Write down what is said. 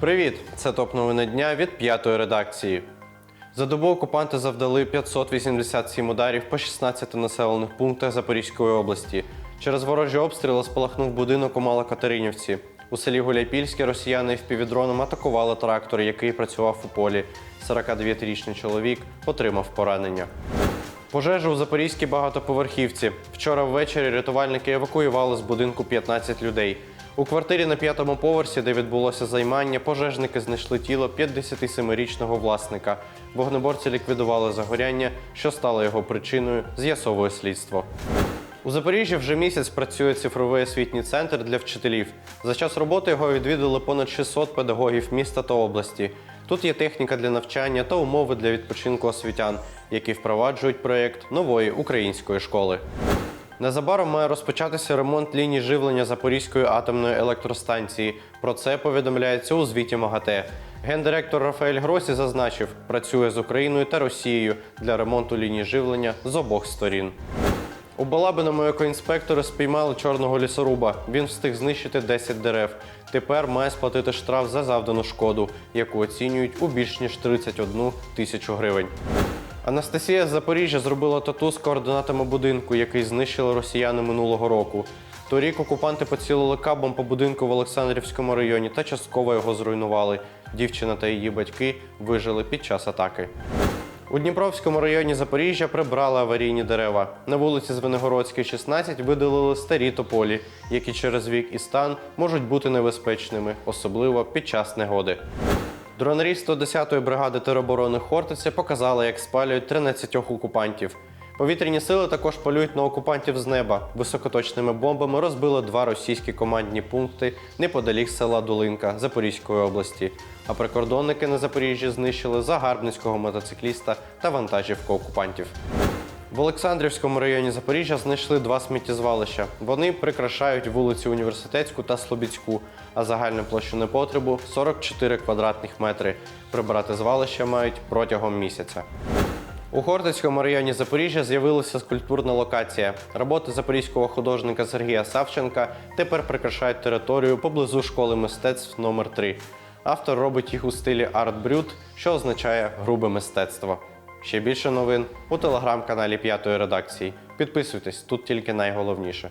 Привіт! Це топ новини дня від п'ятої редакції. За добу окупанти завдали 587 ударів по 16 населених пунктах Запорізької області. Через ворожі обстріли спалахнув будинок у Малокатеринівці. У селі Гуляйпільське росіяни впівдроном атакували трактор, який працював у полі. 49-річний чоловік отримав поранення. Пожежа у Запорізькій багатоповерхівці. Вчора ввечері рятувальники евакуювали з будинку 15 людей. У квартирі на п'ятому поверсі, де відбулося займання, пожежники знайшли тіло 57-річного власника. Вогнеборці ліквідували загоряння, що стало його причиною, з'ясовує слідство. У Запоріжжі вже місяць працює цифровий освітній центр для вчителів. За час роботи його відвідали понад 600 педагогів міста та області. Тут є техніка для навчання та умови для відпочинку освітян, які впроваджують проєкт нової української школи. Незабаром має розпочатися ремонт ліній живлення Запорізької атомної електростанції. Про це повідомляється у звіті МАГАТЕ. Гендиректор Рафаель Гросі зазначив, працює з Україною та Росією для ремонту ліній живлення з обох сторін. У Балабиному екоінспектори спіймали чорного лісоруба. Він встиг знищити 10 дерев. Тепер має сплатити штраф за завдану шкоду, яку оцінюють у більш ніж 31 тисячу гривень. Анастасія з Запоріжжя зробила тату з координатами будинку, який знищили росіяни минулого року. Торік окупанти поцілили кабом по будинку в Олександрівському районі та частково його зруйнували. Дівчина та її батьки вижили під час атаки. У Дніпровському районі Запоріжжя прибрали аварійні дерева. На вулиці Звенигородській, 16 видалили старі тополі, які через вік і стан можуть бути небезпечними, особливо під час негоди. Дронері 110-ї бригади тероборони Хортиця показали, як спалюють 13 окупантів. Повітряні сили також полюють на окупантів з неба. Високоточними бомбами розбили два російські командні пункти неподалік села Долинка Запорізької області. А прикордонники на Запоріжжі знищили загарбницького мотоцикліста та вантажівку окупантів. В Олександрівському районі Запоріжжя знайшли два сміттєзвалища. Вони прикрашають вулиці Університетську та Слобідську, а загальну площу непотребу 44 квадратних метри. Прибрати звалища мають протягом місяця. У Хортицькому районі Запоріжжя з'явилася скульптурна локація. Роботи запорізького художника Сергія Савченка тепер прикрашають територію поблизу школи мистецтв номер 3 Автор робить їх у стилі арт-брют, що означає грубе мистецтво. Ще більше новин у телеграм-каналі П'ятої редакції. Підписуйтесь, тут тільки найголовніше.